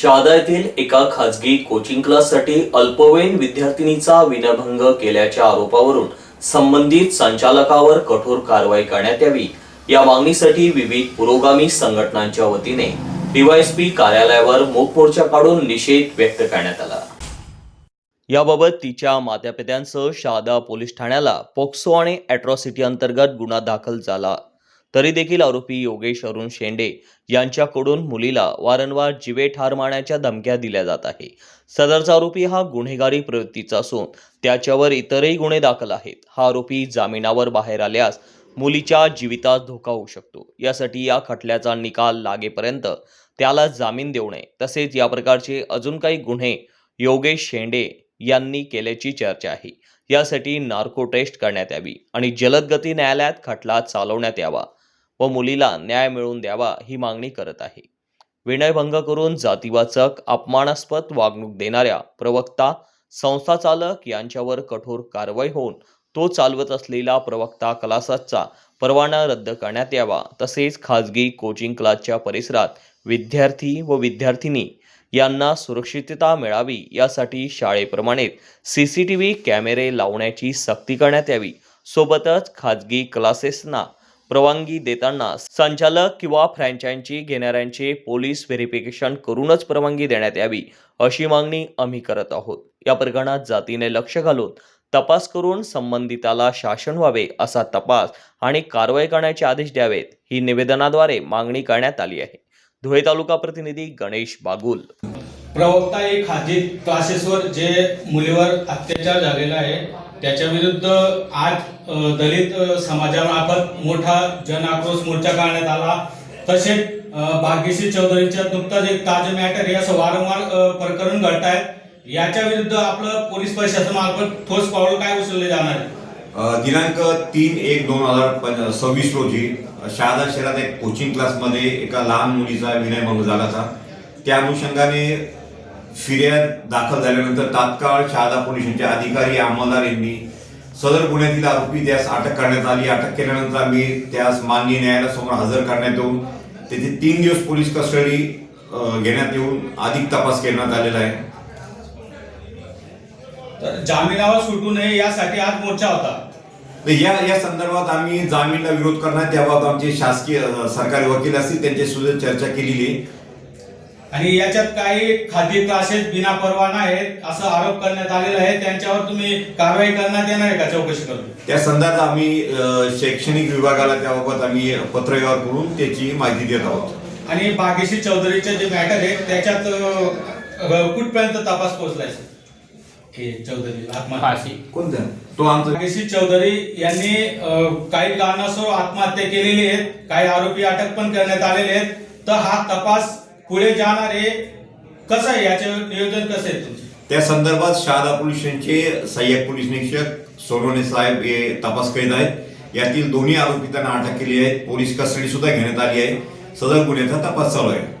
शहादा येथील एका खाजगी कोचिंग क्लाससाठी अल्पवयीन विद्यार्थिनीचा विनयभंग केल्याच्या आरोपावरून संबंधित संचालकावर कठोर कारवाई करण्यात यावी. या मागणीसाठी विविध पुरोगामी संघटनांच्या वतीने डीवायएसपी कार्यालयावर मूक मोर्चा काढून निषेध व्यक्त करण्यात आला. याबाबत तिच्या मातापित्यांसह शहादा पोलीस ठाण्याला पोक्सो आणि अॅट्रॉसिटी अंतर्गत गुन्हा दाखल झाला. तरी देखील आरोपी योगेश अरुण शेंडे यांच्याकडून मुलीला वारंवार जिवे ठार मारण्याच्या धमक्या दिल्या जात आहे. सदरचा आरोपी हा गुन्हेगारी प्रवृत्तीचा असून त्याच्यावर इतरही गुन्हे दाखल आहेत. हा आरोपी जामिनावर बाहेर आल्यास मुलीच्या जीवितास धोका होऊ शकतो. यासाठी या खटल्याचा निकाल लागेपर्यंत त्याला जामीन देऊ नये. तसेच या प्रकारचे अजून काही गुन्हे योगेश शेंडे यांनी केल्याची चर्चा आहे. यासाठी नार्को टेस्ट करण्यात यावी आणि जलद गती न्यायालयात खटला चालवण्यात यावा. व मुलीला न्याय मिळवून द्यावा ही मागणी करत आहे. विनयभंग करून जातीवाचक अपमानास्पद वागणूक देणाऱ्या प्रवक्ता संस्था चालक यांच्यावर कठोर कारवाई होऊन तो चालवत असलेला प्रवक्ता क्लासचा परवाना रद्द करण्यात यावा तसेच खाजगी कोचिंग क्लासच्या परिसरात विद्यार्थी व विद्यार्थिनी यांना सुरक्षितता मिळावी यासाठी शाळेप्रमाणे सी सी टी व्ही कॅमेरे लावण्याची सक्ती करण्यात यावी. सोबतच खाजगी क्लासेसना परवानगी देताना संचालक किंवा फ्रँचायझी घेणाऱ्यांचे पोलीस व्हेरिफिकेशन करूनच परवानगी देण्यात यावी अशी मागणी आम्ही करत आहोत. या प्रकरणात जातीने लक्ष घालून तपास करून संबंधिताला शासन व्हावे असा तपास आणि कारवाई करण्याचे आदेश द्यावेत ही निवेदनाद्वारे मागणी करण्यात आली आहे. धुळे तालुका प्रतिनिधी गणेश बागुल. प्रवक्ता एक खाजगी क्लासेसवर जे मुलीवर अत्याचार झालेला आहे त्याच्या विरुद्ध आज दलित समाजामार्फत मोठा जन आक्रोश मोर्चा काढण्यात आला. तसेच भाग्यश्री चौधरीच्या नुकताच एक ताज मॅटर हे असं वारंवार प्रकरण घडत आहेत याच्या विरुद्ध आपलं पोलीस प्रशासनामार्फत ठोस पाऊल काय उचलले जाणार आहे? दिनांक तीन एक दोन हजार सव्वीस रोजी शहादा शहरात एक कोचिंग क्लासमध्ये एका लहान मुलीचा विनयभंग झाला त्या अनुषंगाने फिर्याद दाखल झाल्यानंतर तात्काळ शहादा पोलिसांचे अधिकारी अंमलदार यांनी सदर गुन्ह्यातील आरोपी त्यास अटक करण्यात आली. अटक केल्यानंतर आम्ही त्यास माननीय न्यायालयासमोर हजर करण्यात येऊन तेथे तीन दिवस पोलीस कस्टडी घेण्यात येऊन अधिक तपास करण्यात आलेला आहे. तर जामिनावर सुटू नये यासाठी आज मोर्चा होता. या या संदर्भात आम्ही जामीनला विरोध करण्यात त्याबाबत आमचे शासकीय सरकारी वकील असतील त्यांची सुद्धा चर्चा केलेली आहे. आणि याच्यात काही खाजगी क्लासेस बिना परवाना आहेत असं आरोप करण्यात आलेला आहे. त्यांच्यावर तुम्ही कारवाई करण्यात येणार आहे का? चौकशी करून. त्या संदर्भात आम्ही शैक्षणिक विभागाला त्याबाबत आम्ही पत्रव्यवहार करून त्याची माहिती देत आहोत. आणि भाग्यश्री चौधरीचे जे मॅटर आहे त्याच्यात कुठपर्यंत तपास पोहोचलाय हे चौधरी आत्महत्या. कोणत्या? तो आमचा भाग्यश्री चौधरी यांनी काही कारणास्तव आत्महत्या केलेली आहेत काही आरोपी अटक पण करण्यात आलेले आहेत. तर हा तपास पुढे जाणार आहे कसं आहे? याचे नियोजन कसं आहे तुमचं? त्या संदर्भात शहादा पोलीस स्टेशनचे सहाय्यक पोलीस निरीक्षक सोनवणे साहेब हे तपास करीत आहेत. यातील दोन्ही आरोपितांना अटक केली आहे. पोलीस कस्टडी सुद्धा घेण्यात आली आहे. सदर गुन्ह्याचा तपास चालू आहे.